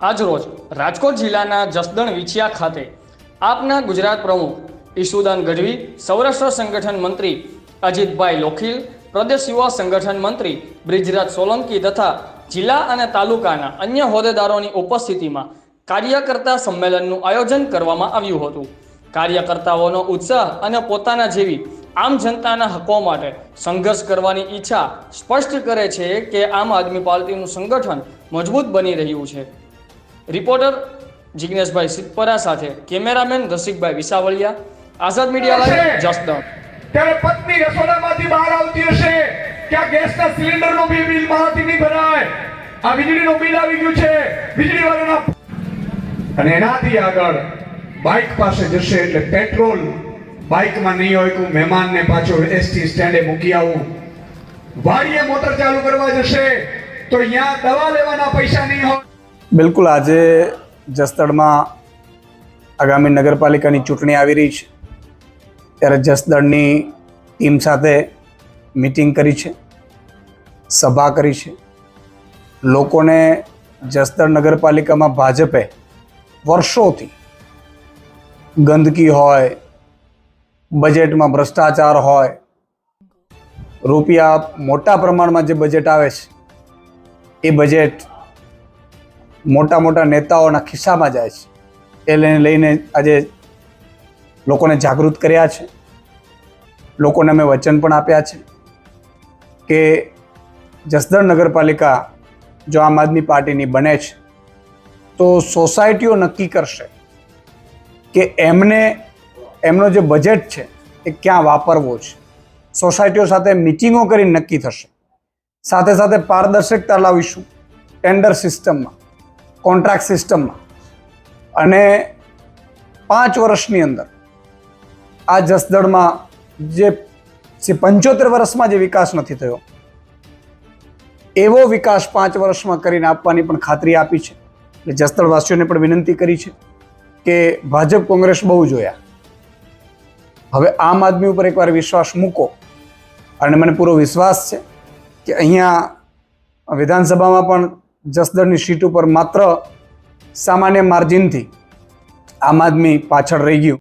આજરોજ રાજકોટ જિલ્લાના જસદણ વિછિયા ખાતે આપના ગુજરાત પ્રમુખ ઈશુદાન ગઢવી, સૌરાષ્ટ્ર સંગઠન મંત્રી અજીતભાઈ લોખીલ, પ્રદેશ યુવા સંગઠન મંત્રી બ્રિજરાજ સોલંકી તથા જિલ્લા અને તાલુકાના અન્ય હોદ્દેદારોની ઉપસ્થિતિમાં કાર્યકર્તા સંમેલનનું આયોજન કરવામાં આવ્યું હતું. કાર્યકર્તાઓનો ઉત્સાહ અને પોતાના જેવી આમ જનતાના હકો માટે સંઘર્ષ કરવાની ઈચ્છા સ્પષ્ટ કરે છે કે આમ આદમી પાર્ટીનું સંગઠન મજબૂત બની રહ્યું છે. રિપોર્ટર જિગ્નેશભાઈ સિદ્ધપરા સાથે cameraman Rasikbhai Visavaliya. Azad media live Jasdan. ત્યારે પત્ની રસોડામાંથી બહાર આવતી હશે. કે આ ગેસના સિલિન્ડરનો બી બિલ મારાથી નહીં ભરાય. આ વીજળીનું બિલ આવી ગયું છે. વીજળી વાળાના અને એનાથી આગળ બાઇક પાસે જશે એટલે પેટ્રોલ બાઇકમાં નહીં હોય કે મહેમાનને પાછો એસટી સ્ટેન્ડે મૂકી આવું. વાડીએ મોટર ચાલુ કરવા જશે. તો અહીંયા દવા લેવાના પૈસા નહીં હોય. બિલકુલ, આજે જસદણમાં આગામી નગરપાલિકાની ચૂંટણી આવી રહી છે. ત્યારે જસદણની ટીમ સાથે મિટિંગ કરી છે, સભા કરી છે. લોકોને જસદણ નગરપાલિકામાં ભાજપે વર્ષોથી ગંદકી હોય, બજેટમાં ભ્રષ્ટાચાર હોય, રૂપિયા મોટા પ્રમાણમાં જે બજેટ આવે છે, એ બજેટ મોટા મોટા નેતાઓના ખિસ્સામાં જાય છે. એ લઈને આજે લોકોને જાગૃત કર્યા છે. લોકોને અમે વચન પણ આપ્યા છે કે જસદણ નગરપાલિકા જો આમ આદમી પાર્ટીની બને છે, તો સોસાયટીઓ નક્કી કરશે કે એમને, એમનો જે બજેટ છે એ ક્યાં વાપરવો છે. સોસાયટીઓ સાથે મિટિંગો કરીને નક્કી થશે. સાથે સાથે પારદર્શકતા લાવીશું. ટેન્ડર સિસ્ટમમાં કોન્ટ્રાક્ટ સિસ્ટમમાં. અને પાંચ વર્ષની અંદર આ જસદણમાં જે પંચોતેર વર્ષમાં જે વિકાસ નથી થયો, એવો વિકાસ પાંચ વર્ષમાં કરીને આપવાની પણ ખાતરી આપી છે. એટલે જસદણવાસીઓને પણ વિનંતી કરી છે કે ભાજપ કોંગ્રેસ બહુ જોયા. હવે આમ આદમી ઉપર એકવાર વિશ્વાસ મૂકો. અને મને પૂરો વિશ્વાસ છે કે અહીંયા વિધાનસભામાં પણ જસદણની સીટ ઉપર માત્ર સામાન્ય માર્જિનથી આમ આદમી પાછળ રહી ગયું.